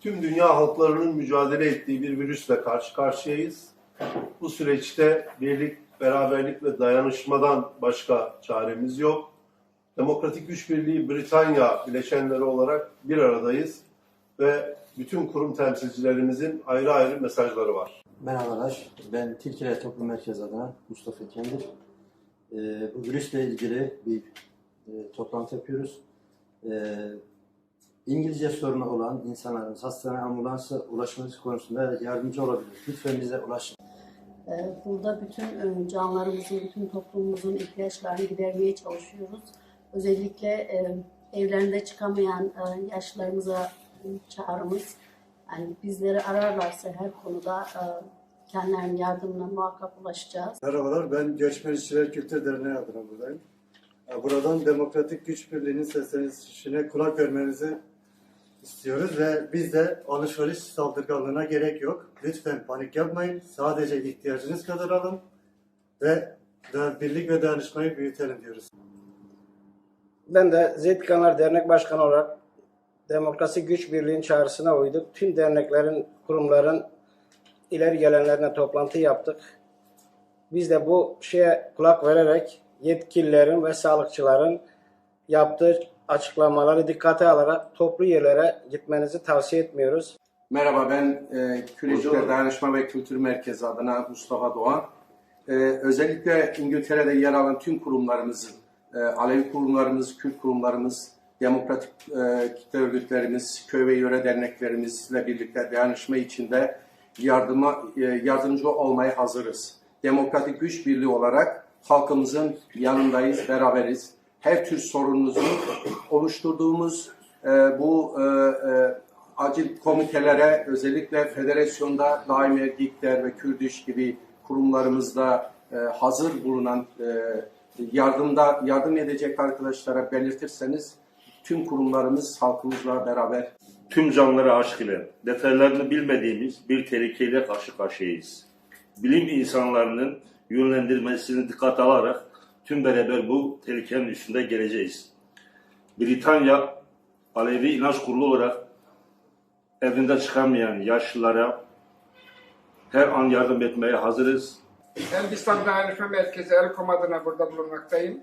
Tüm dünya halklarının mücadele ettiği bir virüsle karşı karşıyayız. Bu süreçte birlik, beraberlik ve dayanışmadan başka çaremiz yok. Demokratik Güç Birliği Britanya bileşenleri olarak bir aradayız ve bütün kurum temsilcilerimizin ayrı ayrı mesajları var. Merhabalar, ben Tilkiler Toplum Merkezi adına Mustafa Kendir. Ee, bu virüsle ilgili bir e, toplantı yapıyoruz. Ee, İngilizce sorunu olan insanlarımız hastane ambulansa ulaşması konusunda yardımcı olabilir. Lütfen bize ulaşın. Ee, Burada bütün e, canlarımızın, bütün toplumumuzun ihtiyaçlarını gidermeye çalışıyoruz. Özellikle e, evlerinde çıkamayan e, yaşlılarımıza çağrımız, yani bizleri ararlarsa her konuda kendilerinin yardımına muhakkak ulaşacağız. Merhabalar, ben Göçmen İşçiler Kültür Derneği adına buradayım. Buradan Demokratik Güç Birliği'nin seslenişine kulak vermenizi istiyoruz ve biz de alışveriş saldırganlığına gerek yok. Lütfen panik yapmayın, sadece ihtiyacınız kadar alın ve birlik ve dayanışmayı büyütelim diyoruz. Ben de Zeytkanlar Dernek Başkanı olarak Demokrasi Güç Birliği'nin çağrısına uyduk. Tüm derneklerin, kurumların ileri gelenlerine toplantı yaptık. Biz de bu şeye kulak vererek yetkililerin ve sağlıkçıların yaptığı açıklamaları dikkate alarak toplu yerlere gitmenizi tavsiye etmiyoruz. Merhaba ben e, Küreciler Hocam. Dayanışma ve Kültür Merkezi adına Mustafa Doğan. E, özellikle İngiltere'de yer alan tüm kurumlarımızın, e, Alevi kurumlarımız, Kürt kurumlarımız, demokratik e, kitle örgütlerimiz, köy ve yöre derneklerimizle birlikte dayanışma içinde yardıma e, yardımcı olmaya hazırız. Demokratik güç birliği olarak halkımızın yanındayız, beraberiz. Her tür sorununuzu oluşturduğumuz e, bu e, e, acil komitelere özellikle federasyonda daimi erkekler ve Kürdiş gibi kurumlarımızda e, hazır bulunan e, yardımda yardım edecek arkadaşlara belirtirseniz tüm kurumlarımız halkımızla beraber tüm canlara aşk ile detaylarını bilmediğimiz bir tehlikeyle karşı karşıyayız. Bilim insanlarının yönlendirmesini dikkate alarak tüm beraber bu tehlikenin üstünde geleceğiz. Britanya Alevi İnanç Kurulu olarak evinde çıkamayan yaşlılara her an yardım etmeye hazırız. Elbistan Dayanışma Merkezi Elkom adına burada bulunmaktayım.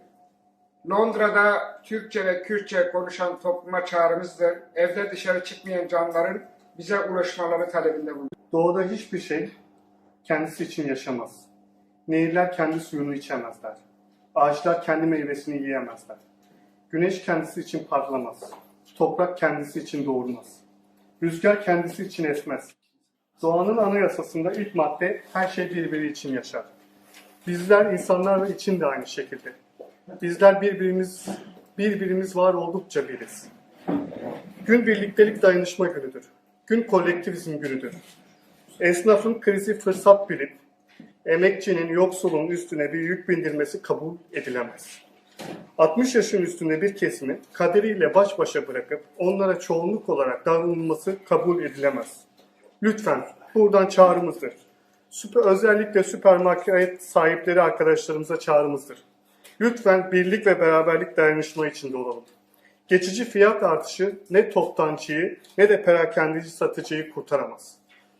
Londra'da Türkçe ve Kürtçe konuşan topluma çağrımızdır. Evde dışarı çıkmayan canların bize ulaşmaları talebinde bulunuyoruz. Doğada hiçbir şey kendisi için yaşamaz. Nehirler kendi suyunu içemezler. Ağaçlar kendi meyvesini yiyemezler. Güneş kendisi için parlamaz. Toprak kendisi için doğurmaz. Rüzgar kendisi için esmez. Doğanın anayasasında ilk madde her şey birbiri için yaşar. Bizler insanlar için de aynı şekilde. Bizler birbirimiz birbirimiz var oldukça biriz. Gün birliktelik dayanışma günüdür. Gün kolektivizm günüdür. Esnafın krizi fırsat bilip emekçinin yoksulun üstüne bir yük bindirmesi kabul edilemez. 60 yaşın üstünde bir kesimi kaderiyle baş başa bırakıp onlara çoğunluk olarak davranılması kabul edilemez. Lütfen buradan çağrımızdır. Süper, özellikle süpermarket sahipleri arkadaşlarımıza çağrımızdır. Lütfen birlik ve beraberlik dayanışma içinde olalım. Geçici fiyat artışı ne toptancıyı ne de perakendeci satıcıyı kurtaramaz.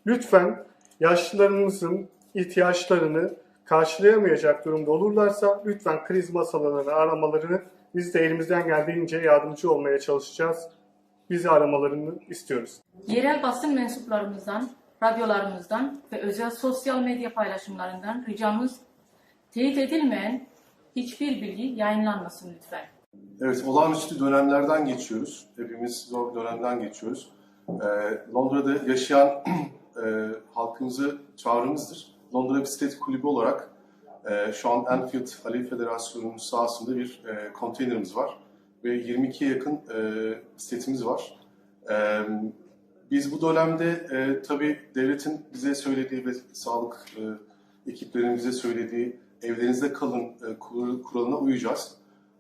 Lütfen yaşlılarımızın ihtiyaçlarını karşılayamayacak durumda olurlarsa lütfen kriz masalarını aramalarını biz de elimizden geldiğince yardımcı olmaya çalışacağız. Bizi aramalarını istiyoruz. Yerel basın mensuplarımızdan, radyolarımızdan ve özel sosyal medya paylaşımlarından ricamız teyit edilmeyen hiçbir bilgi yayınlanmasın lütfen. Evet, olağanüstü dönemlerden geçiyoruz. Hepimiz zor bir dönemden geçiyoruz. Ee, Londra'da yaşayan e, halkımızı çağrımızdır. Londra Bisiklet Kulübü olarak e, şu an Enfield Alevi Federasyonu'nun sahasında bir e, konteynerimiz var. Ve 22'ye yakın e, bisikletimiz var. E, biz bu dönemde e, tabii devletin bize söylediği ve sağlık e, ekiplerinin bize söylediği evlerinizde kalın e, kur- kuralına uyacağız.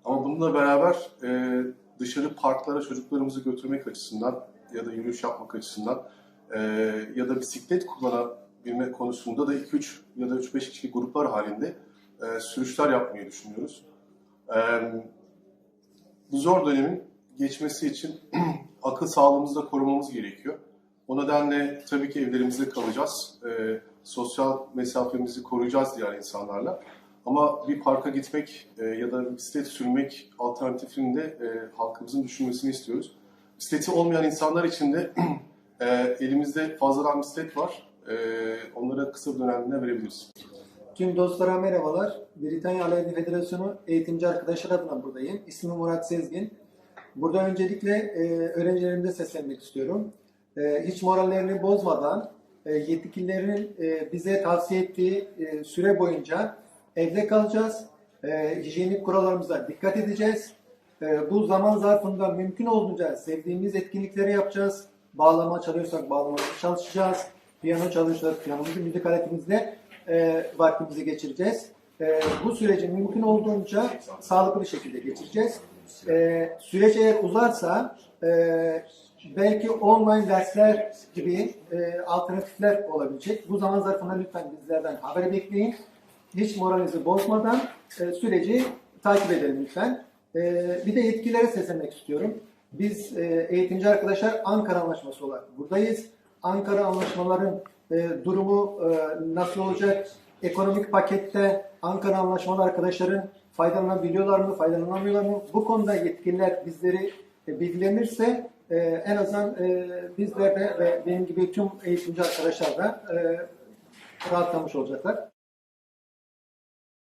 Ama bununla beraber e, dışarı parklara çocuklarımızı götürmek açısından ya da yürüyüş yapmak açısından e, ya da bisiklet kullanabilme konusunda da 2-3 ya da 3-5 kişilik gruplar halinde e, sürüşler yapmayı düşünüyoruz. E, bu zor dönemin geçmesi için akıl sağlığımızı da korumamız gerekiyor. O nedenle tabii ki evlerimizde kalacağız. E, sosyal mesafemizi koruyacağız diğer insanlarla. Ama bir parka gitmek e, ya da bisiklet sürmek alternatifini de e, halkımızın düşünmesini istiyoruz. Bisikleti olmayan insanlar için de e, elimizde fazladan bisiklet var. E, onlara kısa dönemde verebiliriz. Tüm dostlara merhabalar. Britanya Alevli Federasyonu eğitimci arkadaşlar adına buradayım. İsmim Murat Sezgin. Burada öncelikle e, öğrencilerimize seslenmek istiyorum. E, hiç morallerini bozmadan e, yetkililerin e, bize tavsiye ettiği e, süre boyunca evde kalacağız. E, hijyenik kurallarımıza dikkat edeceğiz. E, bu zaman zarfında mümkün olduğunca sevdiğimiz etkinlikleri yapacağız. Bağlama çalıyorsak bağlamamızı çalışacağız. Piyano çalışıyorsak piyanomuzun müzik aletimizle e, vaktimizi geçireceğiz. E, bu süreci mümkün olduğunca sağlıklı bir şekilde geçireceğiz. E, süreç eğer uzarsa e, belki online dersler gibi e, alternatifler olabilecek. Bu zaman zarfında lütfen bizlerden haber bekleyin. Hiç moralinizi bozmadan e, süreci takip edelim lütfen. E, bir de yetkililere seslenmek istiyorum. Biz e, eğitimci arkadaşlar Ankara Anlaşması olarak buradayız. Ankara Anlaşmaların e, durumu e, nasıl olacak? Ekonomik pakette Ankara Anlaşmalı arkadaşların faydalanabiliyorlar mı, faydalanamıyorlar mı? Bu konuda yetkililer bizleri e, bilgilenirse e, en azından e, bizler de ve benim gibi tüm eğitimci arkadaşlar da e, rahatlamış olacaklar.